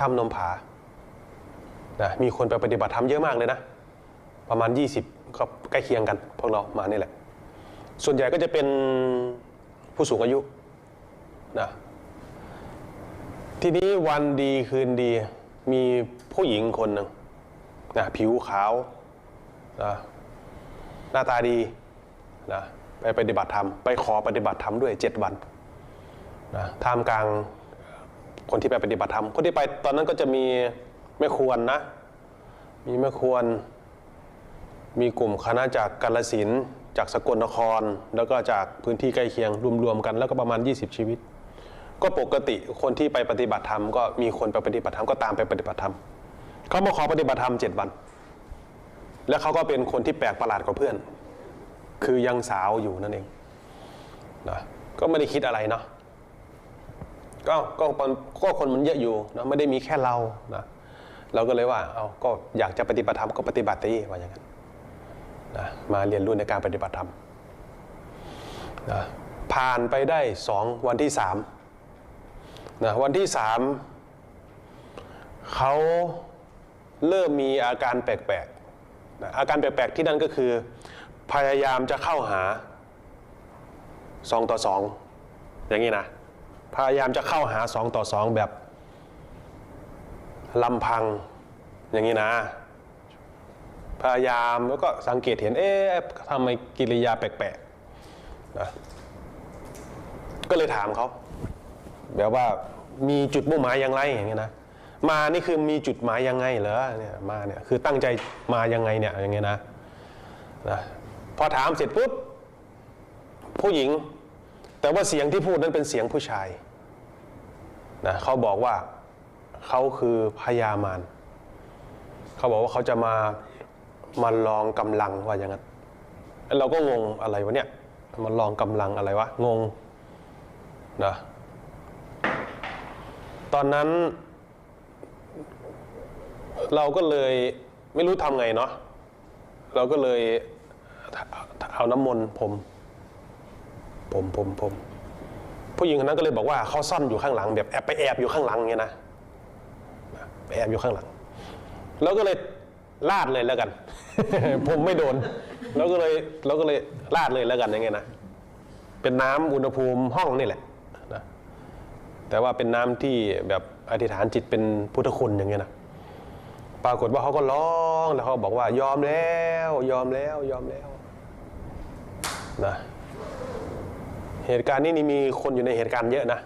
ถ้ำนมผานะมีคนไปปฏิบัติธรรมเยอะมากเลยนะ ประมาณ 20ก็ใกล้เคียงกัน พวกเรามานี่แหละ ส่วนใหญ่ก็จะเป็นผู้สูงอายุนะทีนี้วันดีคืนดีมีผู้หญิงคนหนึ่งนะผิวขาวนะหน้าตาดีนะไปปฏิบัติธรรม ไปขอปฏิบัติธรรมด้วยเจ็ดวันนะท่ามกลาง คนที่ไปปฏิบัติธรรมคนที่ไปตอนนั้นก็จะมีแม่ควรนะ มีแม่ควร มีกลุ่มคณะจากกาลสินจากสกลนคร แล้วก็จากพื้นที่ใกล้เคียงรวมๆกัน แล้วก็ประมาณ 20 ชีวิต ก็ปกติคนที่ไปปฏิบัติธรรมก็มีคนไปปฏิบัติธรรมก็ตามไปปฏิบัติธรรมเขามาขอปฏิบัติธรรมเจ็ดวัน แล้วเขาก็เป็นคนที่แปลกประหลาดกว่าเพื่อน คือยังสาวอยู่นั่นเองนะก็ไม่ได้คิดอะไรเนาะ ก็ก็ก็คนมันเยอะอยู่นะไม่ได้มีแค่เรานะเราก็เลยว่าเอาก็อยากจะปฏิบัติธรรมก็ปฏิบัติตีว่าอย่างนั้นนะมาเรียนรู้ในการปฏิบัติธรรมนะผ่านไปได้สองวันที่สามนะวันที่สามเขาเริ่มมีอาการแปลกๆนะอาการแปลกๆที่นั่นก็คือ พยายามจะเข้าหาสองต่อสองอย่างนี้นะ พยายามจะเข้าหาสองต่อสองแบบลำพังอย่างนี้นะ พยายามแล้วก็สังเกตเห็นเอ๊ะทำไมกิริยาแปลกๆนะก็เลยถามเขาแบบว่ามีจุดมุ่งหมายอย่างไรอย่างเงี้นะมานี่คือมีจุดหมายยังไงเหรอเนี่ยมาเนี่ยคือตั้งใจมายังไงเนี่ยอย่างเงี้ยนะนะพอถามเสร็จปุ๊บผู้หญิง แต่ว่าเสียงที่พูดนั้นเป็นเสียงผู้ชายนะเขาบอกว่าเขาคือพญามารเขาบอกว่าเขาจะมามาลองกำลังว่าอย่างนั้นเราก็งงอะไรวะเนี่ยมาลองกำลังอะไรวะงงนะตอนนั้น เราก็เลยไม่รู้ทำไงเนาะเราก็เลยเอาน้ำมนต์ผม ผมผมผมผู้หญิงคนนั้นก็เลยบอกว่าเขาซ่อนอยู่ข้างหลังแบบแอบไปแอบอยู่ข้างหลังเงี้ยนะแอบอยู่ข้างหลังเราก็เลยลาดเลยแล้วกัน ผมไม่โดนเราก็เลยเราก็เลยลาดเลยแล้วกันอย่างเงี้ยนะเป็นน้ำอุณหภูมิห้องนี่แหละนะแต่ว่าเป็นน้ำที่แบบอธิษฐานจิตเป็นพุทธคุณอย่างเงี้ยนะปรากฏว่าเขาก็ร้องแล้วเขาบอกว่ายอมแล้ว ยอมแล้วยอมแล้วนะ เหตุการณ์นี้นี่มีคนอยู่ในเหตุการณ์เยอะนะ